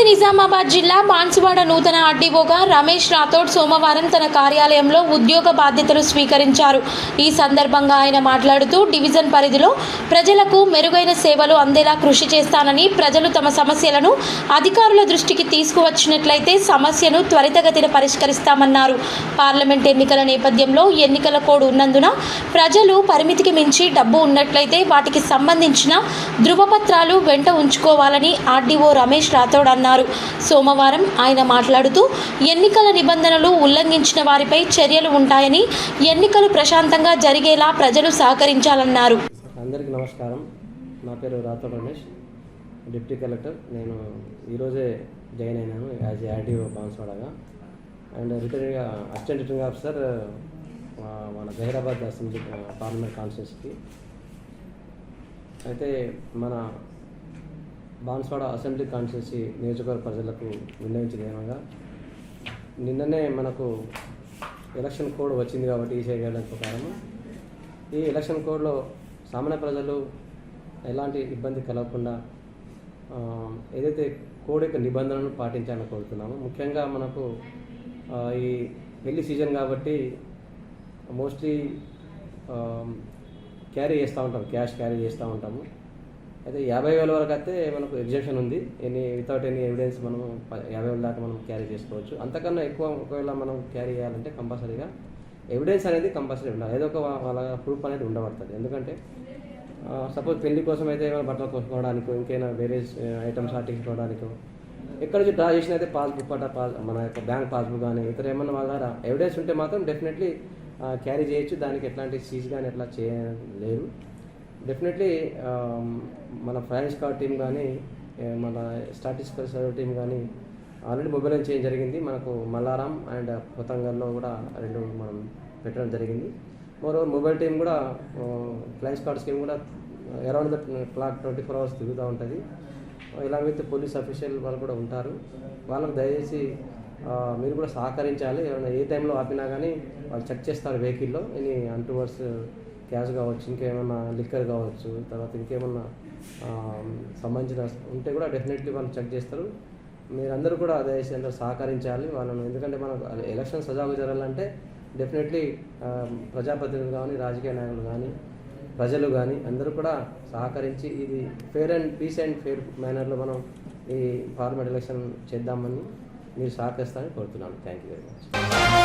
ఉమ్మడి నిజామాబాద్ జిల్లా బాన్సువాడ నూతన ఆర్డీఓగా రమేష్ రాథోడ్ సోమవారం తన కార్యాలయంలో ఉద్యోగ బాధ్యతలు స్వీకరించారు. ఈ సందర్భంగా ఆయన మాట్లాడుతూ డివిజన్ పరిధిలో ప్రజలకు మెరుగైన సేవలు అందేలా కృషి చేస్తానని ప్రజలు తమ సమస్యలను అధికారుల దృష్టికి తీసుకువచ్చినట్లయితే సమస్యను త్వరితగతిన పరిష్కరిస్తామన్నారు. పార్లమెంట్ ఎన్నికల నేపథ్యంలో ఎన్నికల కోడ్ ఉన్నందున ప్రజలు పరిమితికి మించి డబ్బు ఉన్నట్లయితే వాటికి సంబంధించిన ధృవపత్రాలు వెంట ఉంచుకోవాలని ఆర్డీఓ రమేష్ రాథోడ్ అన్నారు. సోమవారం ఆయన మాట్లాడుతూ ఎన్నికల నిబంధనలు ఉల్లంఘించిన వారిపై చర్యలు ఉంటాయని ఎన్నికలు ప్రశాంతంగా జరిగేలా ప్రజలు సహకరించాలన్నారు. అందరికీ నమస్కారం. నా పేరు రాత రమేష్. Deputy collector. నేను ఈరోజే జాయిన్ అయినాను as RDO బాన్స్వాడగా. And returning assistant returning officer మన జహీరాబాద్ అసెంబ్లీ పార్లమెంట్ కాన్స్టిట్యూన్సీకి అయితే మన బాన్స్వాడ అసెంబ్లీ కాన్స్టిట్యూన్సీ నియోజకవర్గ ప్రజలకు విన్నవించిన ఏమనగా నిన్ననే మనకు ఎలక్షన్ కోడ్ వచ్చింది కాబట్టి ఈ చేయడానికి కారణం ఈ ఎలక్షన్ కోడ్లో సామాన్య ప్రజలు ఎలాంటి ఇబ్బంది కలగకుండా ఏదైతే కోడ్ యొక్క నిబంధనలను పాటించాలని కోరుతున్నాము. ముఖ్యంగా మనకు ఈ పెళ్ళి సీజన్ కాబట్టి మోస్ట్లీ క్యారీ చేస్తూ ఉంటాం క్యాష్ క్యారీ చేస్తూ ఉంటాము. అయితే యాభై వేల వరకు అయితే మనకు ఎగ్జెప్షన్ ఉంది. ఎనీ వితౌట్ ఎనీ ఎవిడెన్స్ మనం యాభై వేల దాకా మనం క్యారీ చేసుకోవచ్చు. అంతకన్నా ఎక్కువ ఒకవేళ మనం క్యారీ చేయాలంటే కంపల్సరీగా ఎవిడెన్స్ అనేది కంపల్సరీ ఉండాలి. ఏదో ఒక వాళ్ళ ప్రూఫ్ అనేది ఉండబడుతుంది. ఎందుకంటే సపోజ్ పెళ్ళి కోసం అయితే ఏమైనా బట్టలు కొనుక్కోవడానికో ఇంకైనా వేరే ఐటమ్స్ ఆర్టించుకోవడానికో ఎక్కడ నుంచి డ్రా చేసిన అయితే పాస్బుక్ పట్ట పాస్ మన యొక్క బ్యాంక్ పాస్బుక్ కానీ ఇతర ఏమన్నా వాళ్ళ ఎవిడెన్స్ ఉంటే మాత్రం డెఫినెట్లీ క్యారీ చేయొచ్చు. దానికి ఎట్లాంటి సీజ్ కానీ ఎట్లా చేయలేరు. డెఫినెట్లీ um, మన ఫైనాన్స్ కార్డ్ టీం కానీ మన స్టాటిస్టికల్ సర్వే టీం కానీ ఆల్రెడీ మొబైల్ చేయడం జరిగింది. మనకు మల్లారం అండ్ కొత్తంగల్లో కూడా రెండు మనం పెట్టడం జరిగింది. మరో మొబైల్ టీం కూడా ఫ్లైన్స్ కార్డ్ స్కీమ్ కూడా around the clock twenty four hours తిరుగుతూ ఉంటుంది. ఇలా విత్ పోలీస్ అఫీషియల్ వాళ్ళు కూడా ఉంటారు. వాళ్ళకు దయచేసి మీరు కూడా సహకరించాలి. ఏమైనా ఏ టైంలో ఆపినా కానీ వాళ్ళు చెక్ చేస్తారు వెహికల్లో ఎనీ అంటువర్స్ క్యాష్ కావచ్చు ఇంకేమైనా లిక్కర్ కావచ్చు తర్వాత ఇంకేమన్నా సంబంధించిన ఉంటే కూడా డెఫినెట్లీ వాళ్ళు చెక్ చేస్తారు. మీరందరూ కూడా అదే అందరూ సహకరించాలి వాళ్ళను. ఎందుకంటే మనకు ఎలక్షన్ సజావుగా జరగాలంటే డెఫినెట్లీ ప్రజాప్రతినిధులు కానీ రాజకీయ నాయకులు కానీ ప్రజలు కానీ అందరూ కూడా సహకరించి ఇది fair and peace and fair మేనర్లో మనం ఈ పార్లమెంట్ ఎలక్షన్ చేద్దామని మీరు సహకరిస్తారని కోరుతున్నాను. Thank you very much.